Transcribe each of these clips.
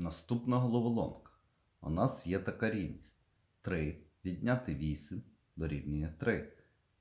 Наступна головоломка. У нас є така рівність. 3 відняти 8 дорівнює 3.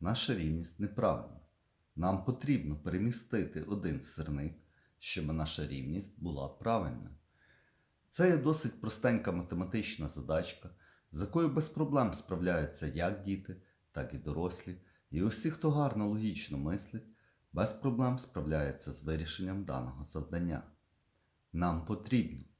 Наша рівність неправильна. Нам потрібно перемістити один сирник, щоб наша рівність була правильною. Це є досить простенька математична задачка, з якою без проблем справляються як діти, так і дорослі. І усі, хто гарно логічно мислить, без проблем справляється з вирішенням даного завдання. Нам потрібно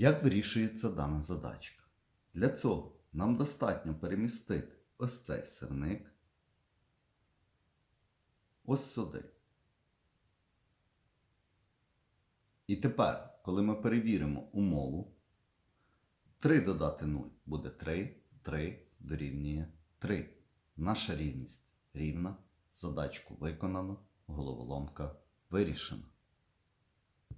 Як вирішується дана задачка? Для цього нам достатньо перемістити ось цей сирник ось сюди. І тепер, коли ми перевіримо умову, 3 додати 0 буде 3, 3 дорівнює 3. Наша рівність рівна, задачку виконано, головоломка вирішена.